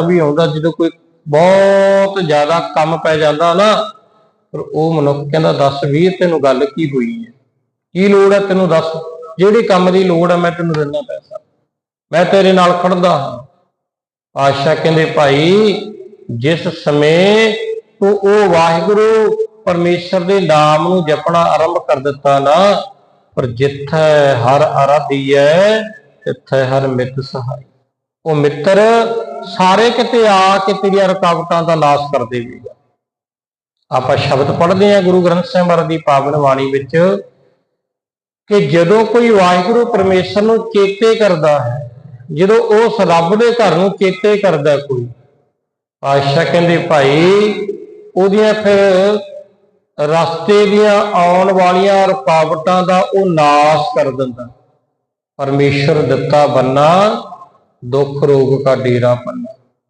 ਵੀ ਆਉਂਦਾ ਜਦੋਂ ਕੋਈ ਬਹੁਤ ਜ਼ਿਆਦਾ ਕੰਮ ਪੈ ਜਾਂਦਾ ਨਾ, ਪਰ ਉਹ ਮਨੁੱਖ ਕਹਿੰਦਾ, ਦੱਸ ਵੀਰ, ਤੈਨੂੰ ਗੱਲ ਕੀ ਹੋਈ ਹੈ? ਕੀ ਲੋੜ ਹੈ ਤੈਨੂੰ ਦੱਸ? ਜਿਹੜੀ ਕੰਮ ਦੀ ਲੋੜ ਹੈ, ਮੈਂ ਤੈਨੂੰ ਦਿੰਦਾ ਪੈਸਾ। ਮੈਂ ਤੇਰੇ ਨਾਲ ਖੜਦਾ ਹਾਂ। ਆਸ਼ਾ ਕਹਿੰਦੇ, ਭਾਈ, ਜਿਸ ਸਮੇਂ ਤੂੰ ਉਹ ਵਾਹਿਗੁਰੂ ਪਰਮੇਸ਼ਰ ਦੇ ਨਾਮ ਨੂੰ ਜਪਣਾ ਆਰੰਭ ਕਰ ਦਿੱਤਾ ਨਾ, ਪਰ ਜਿੱਥੇ ਹਰ ਆਰਾਧੀ ਹੈ, ਤਿੱਥੇ ਹਰ ਮਿੱਤ ਸਹਾਈ। ਉਹ ਮਿੱਤਰ ਸਾਰੇ ਕਿਤੇ ਆ ਕੇ ਤੇਰੀਆਂ ਰੁਕਾਵਟਾਂ ਦਾ ਨਾਸ਼ ਕਰ ਦੇਵੇਗਾ। ਆਪਾਂ ਸ਼ਬਦ ਪੜ੍ਹਦੇ ਹਾਂ ਗੁਰੂ ਗ੍ਰੰਥ ਸਾਹਿਬ ਮਹਾਰਾਜ ਦੀ ਪਾਵਨ ਬਾਣੀ ਵਿੱਚ ਕਿ ਜਦੋਂ ਕੋਈ ਵਾਹਿਗੁਰੂ ਪਰਮੇਸ਼ਰ ਨੂੰ ਚੇਤੇ ਕਰਦਾ ਹੈ, ਜਦੋਂ ਉਸ ਰੱਬ ਦੇ ਘਰ ਨੂੰ ਚੇਤੇ ਕਰਦਾ ਕੋਈ ਆਸ਼ਾ ਕਹਿੰਦੇ, ਭਾਈ, ਉਹਦੀਆਂ ਫਿਰ ਰਸਤੇ ਦੀਆਂ ਆਉਣ ਵਾਲੀਆਂ ਰੁਕਾਵਟਾਂ ਦਾ ਉਹ ਨਾਸ਼ ਕਰ ਦਿੰਦਾ। ਪਰਮੇਸ਼ਰ ਦਿੱਤਾ ਬੰਨਾ ਦੁੱਖ ਰੋਗ ਕਾ ਡੇਰਾ ਪੰਨਾ